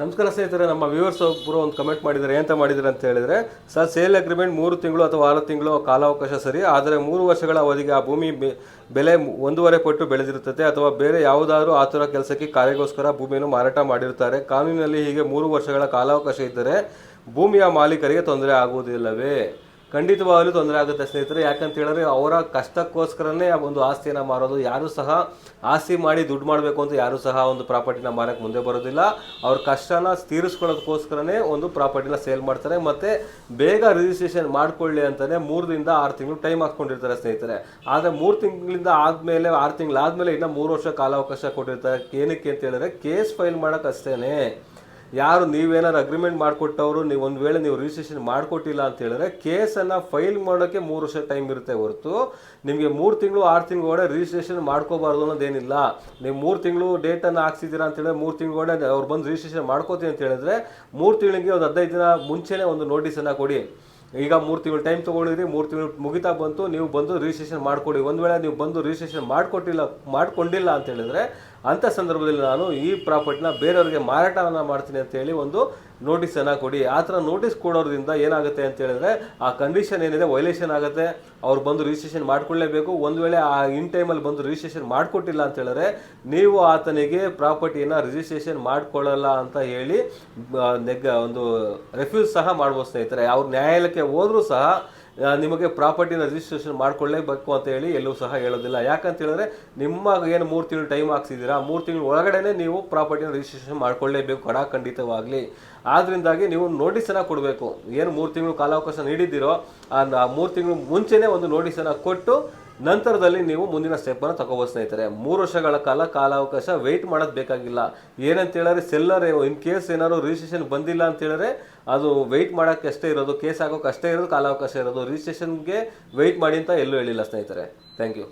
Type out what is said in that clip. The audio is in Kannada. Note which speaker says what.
Speaker 1: ನಮಸ್ಕಾರ ಸ್ನೇಹಿತರೆ, ನಮ್ಮ ವ್ಯೂವರ್ಸ್ ಒಬ್ಬರು ಒಂದು ಕಮೆಂಟ್ ಮಾಡಿದ್ದಾರೆ ಎಂತ ಮಾಡಿದ್ದಾರೆ ಅಂತ ಹೇಳಿದ್ರೆ, ಸರ್ ಸೇಲ್ ಅಗ್ರಿಮೆಂಟ್ ಮೂರು ತಿಂಗಳು ಅಥವಾ ಆರು ತಿಂಗಳು ಕಾಲಾವಕಾಶ ಸರಿ, ಆದರೆ ಮೂರು ವರ್ಷಗಳ ಅವಧಿಗೆ ಆ ಭೂಮಿ ಬೆಲೆ ಒಂದೂವರೆ ಪಟ್ಟು ಬೆಳೆದಿರುತ್ತದೆ ಅಥವಾ ಬೇರೆ ಯಾವುದಾದ್ರೂ ಥರ ಕೆಲಸಕ್ಕೆ ಕಾರ್ಯಗೋಸ್ಕರ ಭೂಮಿಯನ್ನು ಮಾರಾಟ ಮಾಡಿರ್ತಾರೆ ಕಾನೂನಿನಲ್ಲಿ ಹೀಗೆ ಮೂರು ವರ್ಷಗಳ ಕಾಲಾವಕಾಶ ಇದ್ದರೆ ಭೂಮಿಯ ಮಾಲೀಕರಿಗೆ ತೊಂದರೆ ಆಗುವುದಿಲ್ಲವೇ? ಖಂಡಿತವಾಗಲೂ ತೊಂದರೆ ಆಗುತ್ತೆ ಸ್ನೇಹಿತರೆ. ಯಾಕಂತ ಹೇಳಿದ್ರೆ ಅವರ ಕಷ್ಟಕ್ಕೋಸ್ಕರನೇ ಒಂದು ಆಸ್ತಿಯನ್ನು ಮಾರೋದು. ಯಾರು ಸಹ ಆಸ್ತಿ ಮಾಡಿ ದುಡ್ಡು ಮಾಡಬೇಕು ಅಂತ ಯಾರು ಸಹ ಒಂದು ಪ್ರಾಪರ್ಟಿನ ಮಾರಕ್ಕೆ ಮುಂದೆ ಬರೋದಿಲ್ಲ. ಅವ್ರ ಕಷ್ಟನ ತೀರಿಸ್ಕೊಳ್ಳೋದಕ್ಕೋಸ್ಕರನೇ ಒಂದು ಪ್ರಾಪರ್ಟಿನ ಸೇಲ್ ಮಾಡ್ತಾರೆ. ಮತ್ತು ಬೇಗ ರಿಜಿಸ್ಟ್ರೇಷನ್ ಮಾಡಿಕೊಳ್ಳಿ ಅಂತಲೇ ಮೂರರಿಂದ ಆರು ತಿಂಗಳು ಟೈಮ್ ಹಾಕ್ಕೊಂಡಿರ್ತಾರೆ ಸ್ನೇಹಿತರೆ. ಆದರೆ ಮೂರು ತಿಂಗಳಿಂದ ಆದಮೇಲೆ, ಆರು ತಿಂಗಳಾದಮೇಲೆ ಇನ್ನೂ ಮೂರು ವರ್ಷ ಕಾಲಾವಕಾಶ ಕೊಟ್ಟಿರ್ತಾರೆ. ಏನಕ್ಕೆ ಅಂತ ಹೇಳಿದ್ರೆ ಕೇಸ್ ಫೈಲ್ ಮಾಡೋಕೆ ಅಷ್ಟೇನೆ. ಯಾರು ನೀವೇನಾದ್ರು ಅಗ್ರಿಮೆಂಟ್ ಮಾಡಿಕೊಟ್ಟವರು, ನೀವು ಒಂದು ವೇಳೆ ನೀವು ರಿಜಿಸ್ಟ್ರೇಷನ್ ಮಾಡಿಕೊಟ್ಟಿಲ್ಲ ಅಂತ ಹೇಳಿದ್ರೆ ಕೇಸನ್ನು ಫೈಲ್ ಮಾಡೋಕ್ಕೆ ಮೂರು ವರ್ಷ ಟೈಮ್ ಇರುತ್ತೆ ಹೊರತು. ನಿಮಗೆ ಮೂರು ತಿಂಗಳು, ಆರು ತಿಂಗಳು ಒಳಗೆ ರಿಜಿಸ್ಟ್ರೇಷನ್ ಮಾಡ್ಕೋಬಾರ್ದು ಅನ್ನೋದೇನಿಲ್ಲ. ನೀವು ಮೂರು ತಿಂಗಳು ಡೇಟನ್ನು ಹಾಕ್ಸಿದ್ದೀರಾ ಅಂತ ಹೇಳಿದ್ರೆ ಮೂರು ತಿಂಗಳು ಒಳಗೆ ಅವ್ರು ಬಂದು ರಿಜಿಸ್ಟ್ರೇಷನ್ ಮಾಡ್ಕೋತೀನಿ ಅಂತ ಹೇಳಿದ್ರೆ ಮೂರು ತಿಂಗಳಿಗೆ ಒಂದು ಹದಿನೈದು ದಿನ ಮುಂಚೆನೇ ಒಂದು ನೋಟಿಸನ್ನು ಕೊಡಿ. ಈಗ ಮೂರು ತಿಂಗಳು ಟೈಮ್ ತೊಗೊಂಡಿದ್ರಿ, ಮೂರು ತಿಂಗಳು ಮುಗಿತಾ ಬಂತು, ನೀವು ಬಂದು ರಿಜಿಸ್ಟ್ರೇಷನ್ ಮಾಡಿಕೊಡಿ. ಒಂದು ವೇಳೆ ನೀವು ಬಂದು ರಿಜಿಸ್ಟ್ರೇಷನ್ ಮಾಡಿಕೊಟ್ಟಿಲ್ಲ, ಮಾಡಿಕೊಂಡಿಲ್ಲ ಅಂತ ಹೇಳಿದ್ರೆ ಅಂಥ ಸಂದರ್ಭದಲ್ಲಿ ನಾನು ಈ ಪ್ರಾಪರ್ಟಿನ ಬೇರೆಯವ್ರಿಗೆ ಮಾರಾಟವನ್ನು ಮಾಡ್ತೀನಿ ಅಂತ ಹೇಳಿ ಒಂದು ನೋಟಿಸನ್ನು ಕೊಡಿ. ಆ ಥರ ನೋಟಿಸ್ ಕೊಡೋದ್ರಿಂದ ಏನಾಗುತ್ತೆ ಅಂತ ಹೇಳಿದ್ರೆ, ಆ ಕಂಡೀಷನ್ ಏನಿದೆ ವೈಲೇಷನ್ ಆಗುತ್ತೆ. ಅವ್ರು ಬಂದು ರಿಜಿಸ್ಟ್ರೇಷನ್ ಮಾಡ್ಕೊಳ್ಳೇಬೇಕು. ಒಂದು ವೇಳೆ ಆ ಇನ್ ಟೈಮಲ್ಲಿ ಬಂದು ರಿಜಿಸ್ಟ್ರೇಷನ್ ಮಾಡಿಕೊಟ್ಟಿಲ್ಲ ಅಂತ ಹೇಳಿದ್ರೆ, ನೀವು ಆತನಿಗೆ ಪ್ರಾಪರ್ಟಿಯನ್ನು ರಿಜಿಸ್ಟ್ರೇಷನ್ ಮಾಡ್ಕೊಳ್ಳಲ್ಲ ಅಂತ ಹೇಳಿ ನೆಗ್ಗ, ಒಂದು ರೆಫ್ಯೂಸ್ ಸಹ ಮಾಡ್ಬೋದು ಸ್ನೇಹಿತರೆ. ಅವ್ರು ನ್ಯಾಯಾಲಯಕ್ಕೆ ಹೋದರೂ ಸಹ ನಿಮಗೆ ಪ್ರಾಪರ್ಟಿನ ರಿಜಿಸ್ಟ್ರೇಷನ್ ಮಾಡ್ಕೊಳ್ಳೇಬೇಕು ಅಂತ ಹೇಳಿ ಎಲ್ಲೂ ಸಹ ಹೇಳೋದಿಲ್ಲ. ಯಾಕಂತ ಹೇಳಿದ್ರೆ ನಿಮ್ಮ ಏನು ಮೂರು ತಿಂಗಳು ಟೈಮ್ ಹಾಕ್ಸಿದ್ದೀರಾ ಮೂರು ತಿಂಗಳು ಒಳಗಡೆನೆ ನೀವು ಪ್ರಾಪರ್ಟಿನ ರಿಜಿಸ್ಟ್ರೇಷನ್ ಮಾಡ್ಕೊಳ್ಳೇಬೇಕು ಖಡಾಖಂಡಿತವಾಗಲಿ ಆದ್ದರಿಂದಾಗಿ ನೀವು ನೋಟಿಸನ್ನು ಕೊಡಬೇಕು. ಏನು ಮೂರು ತಿಂಗಳು ಕಾಲಾವಕಾಶ ನೀಡಿದ್ದೀರೋ, ಆ ಮೂರು ತಿಂಗಳು ಮುಂಚೆನೇ ಒಂದು ನೋಟಿಸನ್ನು ಕೊಟ್ಟು ನಂತರದಲ್ಲಿ ನೀವು ಮುಂದಿನ ಸ್ಟೆಪ್ಪನ್ನು ತಗೋಬೋದು, ಸ್ನೇಹಿತರೆ. ಮೂರು ವರ್ಷಗಳ ಕಾಲ ಕಾಲಾವಕಾಶ ವೆಯ್ಟ್ ಮಾಡೋದು ಬೇಕಾಗಿಲ್ಲ. ಏನಂತ ಹೇಳಿದ್ರೆ ಸೆಲ್ಲರ್ ಇನ್ ಕೇಸ್ ಏನಾದ್ರು ರಿಜಿಸ್ಟ್ರೇಷನ್ ಬಂದಿಲ್ಲ ಅಂತ ಹೇಳಿದ್ರೆ ಅದು ವೆಯ್ಟ್ ಮಾಡೋಕ್ಕೆ ಅಷ್ಟೇ ಇರೋದು ಕೇಸ್ ಆಗೋಕೆ ಅಷ್ಟೇ ಇರೋದು, ಕಾಲಾವಕಾಶ ಇರೋದು. ರಿಜಿಸ್ಟ್ರೇಷನ್ಗೆ ವೆಯ್ಟ್ ಮಾಡಿ ಅಂತ ಎಲ್ಲೂ ಹೇಳಿಲ್ಲ, ಸ್ನೇಹಿತರೆ. Thank you